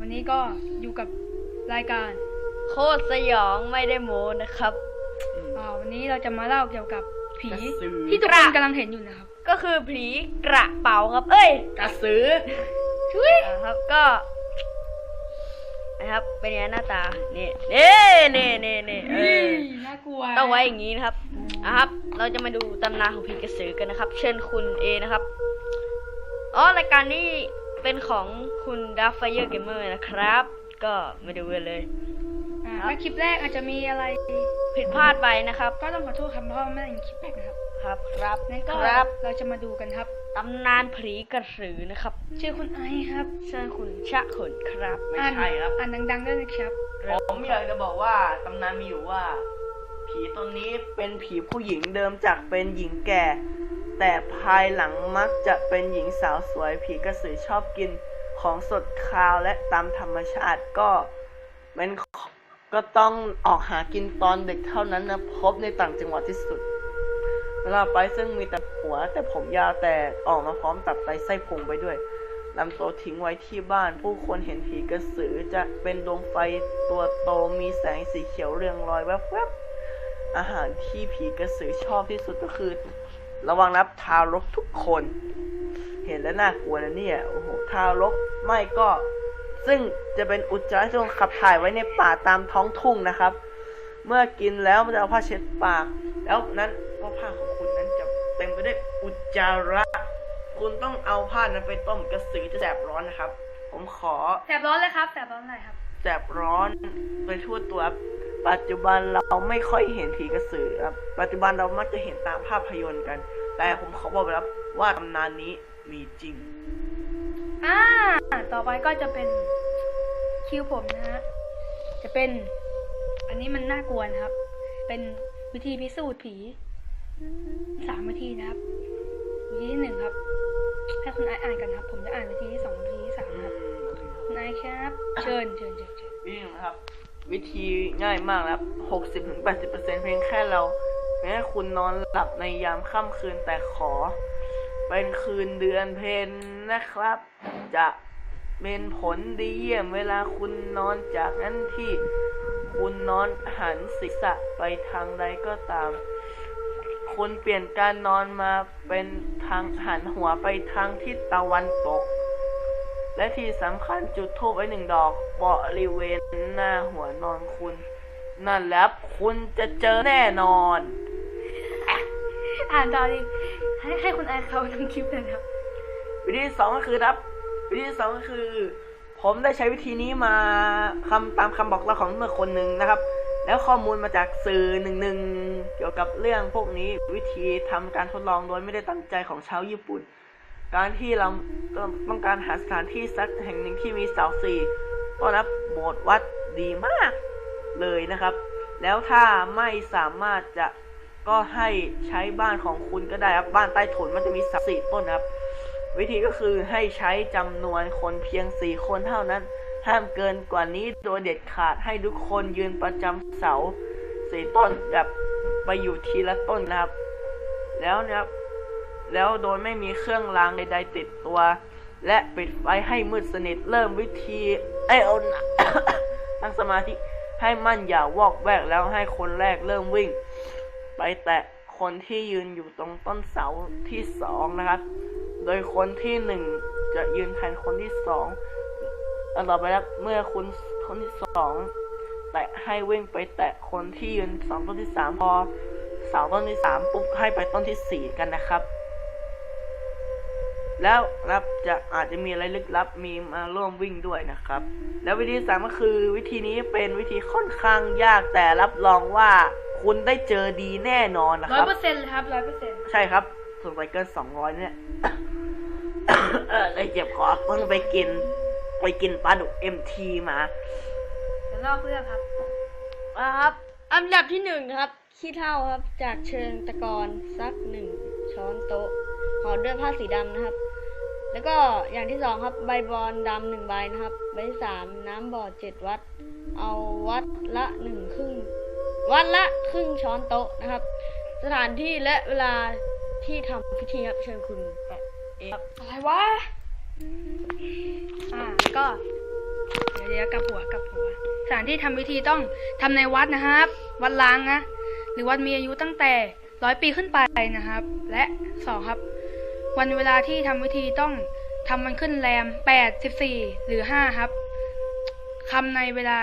วันนี้ก็อยู่กับรายการโคตรสยองไม่ได้โมนะครับอ่าวันนี้เราจะมาเล่าเกี่ยวกับผีกระสือ ที่ทุกคนกำลังเห็นอยู่นะครับก็คือผีกระเป๋าครับ เอ้ยกระสือช่วยอ่าครับก็นะครับเป็นไงหน้าตานี่นี่นี่นี่นี่เออน่ากลัวต้องไว้อย่างนี้นะครับนะครับ เราจะมาดูตำนานของผีกระสือกันนะครับ เชิญคุณเอนะครับอ๋อรายการนี้ เป็นของคุณ Dark Fire Gamer นะครับ ก็มาดูกันเลย อ่าถ้าคลิปแรกอาจจะมีอะไรผิดพลาดไปนะครับ ก็ต้องขอโทษครับเพราะว่าไม่ได้ยินคลิปแรกนะครับครับครับงั้นก็ครับเราจะมาดูกันครับ ตำนานผีกระสือนะครับชื่อคุณไอซ์ครับเชิญคุณชะขนครับ ไม่อ่านใช่ครับ อ่านดังๆด้วยนะครับ ผมอยากจะบอกว่าตำนานมีอยู่ว่า ผีตนนี้เป็นผีผู้หญิงเดิมจากเป็นหญิงแก่ แต่ภายหลังมักจะเป็นหญิงสาวสวยผีกระสือชอบกินของสดคาวและตามธรรมชาติก็เป็นก็ต้องออกหากินตอนเด็กเท่านั้นนะพบในต่างจังหวัดที่สุดเวลาไปซึ่งมีแต่หัวแต่ผมยาวแต่ออกมาพร้อมตัดไตไส้พุงไปด้วยนำตัวทิ้งไว้ที่บ้าน ผู้คนเห็นผีกระสือจะเป็นดวงไฟตัวโตมีแสงสีเขียวเรืองรอยแวบๆอาหารที่ผีกระสือชอบที่สุดก็คือ ระวังนับทารกทุกคน เห็นแล้วน่ากลัวนะเนี่ยโอ้โหทารกไม่ก็ ซึ่งจะเป็นอุจจาระที่ต้องขับถ่ายไว้ในป่าตามท้องทุ่งนะครับ เมื่อกินแล้วมันจะเอาผ้าเช็ดปาก แล้วนั้นก็ผ้าของคุณนั้นจะเต็มไปด้วยอุจจาระคุณต้องเอาผ้านั้นไปต้มกระสือจะแสบร้อนนะครับ ผมขอแสบร้อนเลยครับแสบร้อนอะไรครับแสบร้อนไปทั่วตัวครับ ปัจจุบันเราไม่ค่อยเห็นผีกระสือครับ ปัจจุบันเรามักจะเห็นตามภาพยนตร์กัน แต่ผมขอบอกไปแล้วว่าตำนานนี้มีจริง อ่า ต่อไปก็จะเป็นคิวผมนะฮะ จะเป็น อันนี้มันน่ากลัวนะครับ เป็นวิธีพิสูจน์ผีสามวิธีนะครับ วิธีที่หนึ่งครับ ให้คุณไอซ์อ่านกันครับ ผมจะอ่านวิธีที่สองวิธีที่สามนะครับคุณไอซ์ครับ เชิญเชิญเชิญเชิญวิธีนะครับ วิธีง่ายมากนะครับหกสิบถึงแปดสิบเปอร์เซ็นเพียงแค่เราแค่คุณนอนหลับในยามค่ำคืนแต่ขอ เป็นคืนเดือนเพนนะครับ จะเป็นผลดีเยี่ยมเวลาคุณนอนจากนั้นที่ คุณนอนหันศีรษะไปทางใดก็ตาม คุณเปลี่ยนการนอนมาเป็นทางหันหัวไปทางทิศตะวันตก และที่สำคัญจุดทูบไว้หนึ่งดอกบริเวณหน้าหัวนอนคุณ นั่นแหล้วคุณจะเจอแน่นอน อ่านต่อดิให้ให้คุณไอซ์เขาทำคลิปเลยนะครับ วิธีที่สองก็คือครับ วิธีที่สองก็คือ ผมได้ใช้วิธีนี้มาคำตามคำบอกเล่าของเมื่อคนหนึ่งนะครับ แล้วข้อมูลมาจากสื่อหนึ่งหนึ่งเกี่ยวกับเรื่องพวกนี้วิธีทำการทดลองโดยไม่ได้ตั้งใจของชาวญี่ปุ่น การที่เราต้องการหาสถานที่สักแห่งหนึ่งที่มีเสาสี่ต้อนรับโบสถ์วัดดีมากเลยนะครับ แล้วถ้าไม่สามารถจะก็ให้ใช้บ้านของคุณก็ได้ครับบ้านใต้ถุนมันจะมีเสาสี่ต้นนะครับ วิธีก็คือให้ใช้จำนวนคนเพียงสี่คนเท่านั้น ห้ามเกินกว่านี้โดยเด็ดขาดให้ทุกคนยืนประจำเสาสี่ต้นแบบไปอยู่ทีละต้นนะครับ แล้วนะครับ แล้วโดยไม่มีเครื่องรางใดๆติดตัว และปิดไฟให้มืดสนิทเริ่มวิธีเอ้ยเอานะตั้งสมาธิให้มั่นอย่าวอกแวกแล้วให้คนแรกเริ่มวิ่ง ไปแตะคนที่ยืนอยู่ตรงต้นเสาที่สองนะครับ โดยคนที่หนึ่งจะยืนแทนคนที่สองแล้วต่อไปครับเมื่อคุณคนที่สองแตะให้วิ่งไปแตะคนที่ยืนสองต้นที่สามพอเสาต้นที่สามปุ๊บให้ไปต้นที่สี่กันนะครับ แล้วนะครับจะอาจจะมีอะไรลึกลับมีมาร่วมวิ่งด้วยนะครับ แล้ววิธีสามก็คือวิธีนี้เป็นวิธีค่อนข้างยากแต่รับรองว่าคุณได้เจอดีแน่นอนนะคร้อยรับ เปอร์เซ็นต์เลยครับร้อยเปอร์เซ็นต์ใช่ครับสงสัยเกินสองร้อยเนี่ย เออเลยเจ็บคอเพิ่งไปกิน ไปกินปลาดุกเอ็มทีมาเดี๋ยวลอกเรื่องครับ ครับอันดับที่หนึ่งครับขี้เท่าครับจากเชิงตะกอนสักหนึ่งช้อนโต๊ะ ห่อด้วยผ้าสีดำนะครับ แล้วก็อย่างที่สองครับ ใบบอลดำหนึ่งใบนะครับ ใบสามน้ำบอดเจ็ดวัด เอาวัดละหนึ่งครึ่ง วัดละครึ่งช้อนโต๊ะนะครับ สถานที่และเวลาที่ทำพิธีครับเชิญคุณเอครับอะไรวะอ่าก็เดี๋ยวเดี๋ยวกลับหัวกลับหัว สถานที่ทำพิธีต้องทำในวัดนะครับ วัดล้างนะหรือวัดมีอายุตั้งแต่ร้อยปีขึ้นไปนะครับ และสองครับ วันเวลาที่ทำพิธีต้องทำมันขึ้นแรมแปดสิบสี่หรือห้าครับคำในเวลา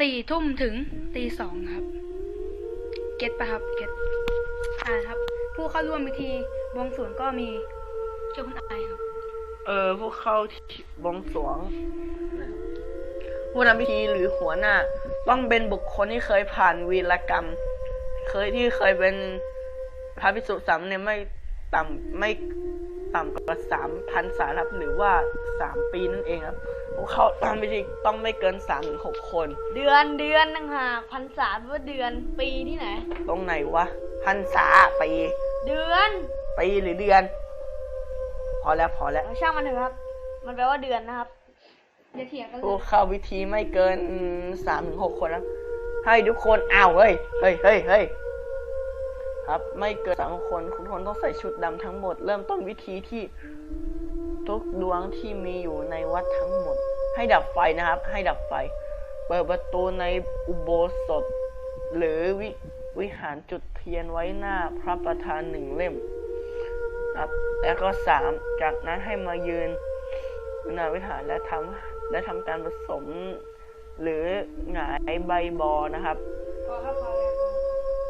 สี่ทุ่มถึงตีสองครับ เก็ตปะครับ เก็ตอ่าครับ ผู้เข้าร่วมพิธีบวงสรวงก็มีเจ้าคุณอายครับ เออพวกเข้าบวงสรวงผู้นำพิธีหรือหัวหน้า ต้องเป็นบุคคลที่เคยผ่านวีรกรรม เคยที่เคยเป็นพระภิกษุสามเนี่ยไม่ ต่ำไม่ต่ำกว่าสามพันสารับหรือว่าสามปีนั่นเองครับพวกเขาทำพิธีต้องไม่เกินสามถึงหกคน เดือนเดือนต่างหากพรรษาแปลว่าเดือนปีที่ไหน ตรงไหนวะพันษาปีเดือนปีหรือเดือน พอแล้วพอแล้วเอาช่างมันเถอะครับ มันแปลว่าเดือนนะครับอย่าเถียงกันเลผู้ยเข้าวิธีไม่เกินสามถึงหกคนแล้วให้ทุกคนอ้าวเฮ้ยเฮ้ยเฮ้ยเฮ้ย ครับ ไม่เกินสามคนคุณคนต้องใส่ชุดดำทั้งหมด เริ่มต้นวิธีที่ทุกดวงที่มีอยู่ในวัดทั้งหมด ให้ดับไฟนะครับ ให้ดับไฟ เปิดประตูในอุโบสถ หรือวิวิหารจุดเทียนไว้หน้าพระประธานหนึ่งเล่มครับแล้วก็สามจากนั้นให้มายืนหน้าวิหารและทำและทำการผสม หรือหงายใบบอนะครับพอครับพอแล้ว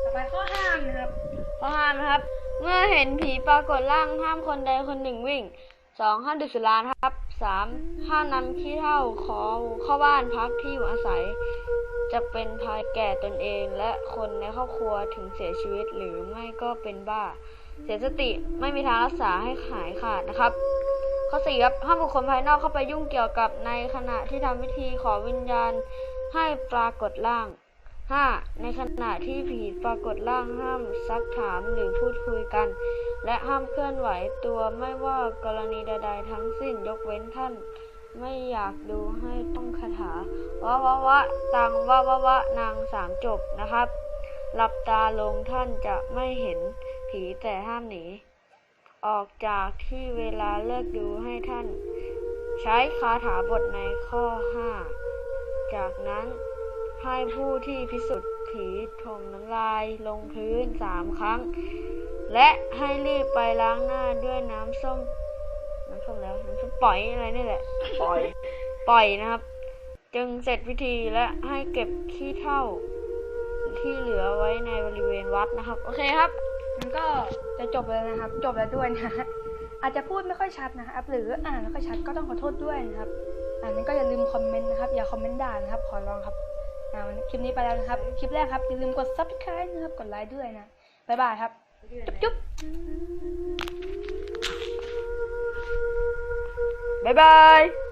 ต่อไปข้อห้ามนะครับ ข้อห้านะครับ เมื่อเห็นผีปรากฏร่างห้ามคนใดคนหนึ่งวิ่งสองห้ามดื่มสุรานะครับสามห้ามนำขี้เถ้าขอเข้าบ้านพักที่อยู่อาศัย จะเป็นภัยแก่ตนเองและคนในครอบครัวถึงเสียชีวิตหรือไม่ก็เป็นบ้า เสียสติไม่มีทางรักษาให้หายขาดนะครับ ข้อสี่ครับห้ามบุคคลภายนอกเข้าไปยุ่งเกี่ยวกับในขณะที่ทำพิธีขอวิญญาณให้ปรากฏร่าง 5. ในขณะที่ผีปรากฏร่างห้ามซักถามหรือพูดคุยกัน และห้ามเคลื่อนไหวตัวไม่ว่ากรณีใดๆทั้งสิ้นยกเว้นท่าน ไม่อยากดูให้ต้องคาถาวะวะวะตังวะวะวะนางสามจบนะครับ หลับตาลงท่านจะไม่เห็นผีแต่ห้ามหนี ออกจากที่เวลาเลิกดูให้ท่าน ใช้คาถาบทในข้อ 5 จากนั้น ให้ผู้ที่พิสุทธิ์ผีถมน้ำลายลงพื้นสามครั้ง และให้รีบไปล้างหน้าด้วยน้ำส้ม น้ำส้มแล้วน้ำส้มปล่อยอะไรนี่แหละ ปล่อย ปล่อยนะครับ จึงเสร็จพิธีและให้เก็บขี้เถ้าที่เหลือไว้ในบริเวณวัดนะครับ โอเคครับมันก็จะจบแล้วนะครับ จบแล้วด้วยนะอาจจะพูดไม่ค่อยชัดนะครับ หรืออ่านไม่ค่อยชัดก็ต้องขอโทษด้วยนะครับ อ่านนั้นก็อย่าลืมคอมเมนต์นะครับ อย่าคอมเมนต์ด่านะครับ ขอร้องครับ อ่าวันนี้คลิปนี้ไปแล้วนะครับ คลิปแรกครับอย่าลืมกด subscribe นะครับ กดไลค์ด้วยนะบ๊ายบายครับ จุ๊บบ๊ายบาย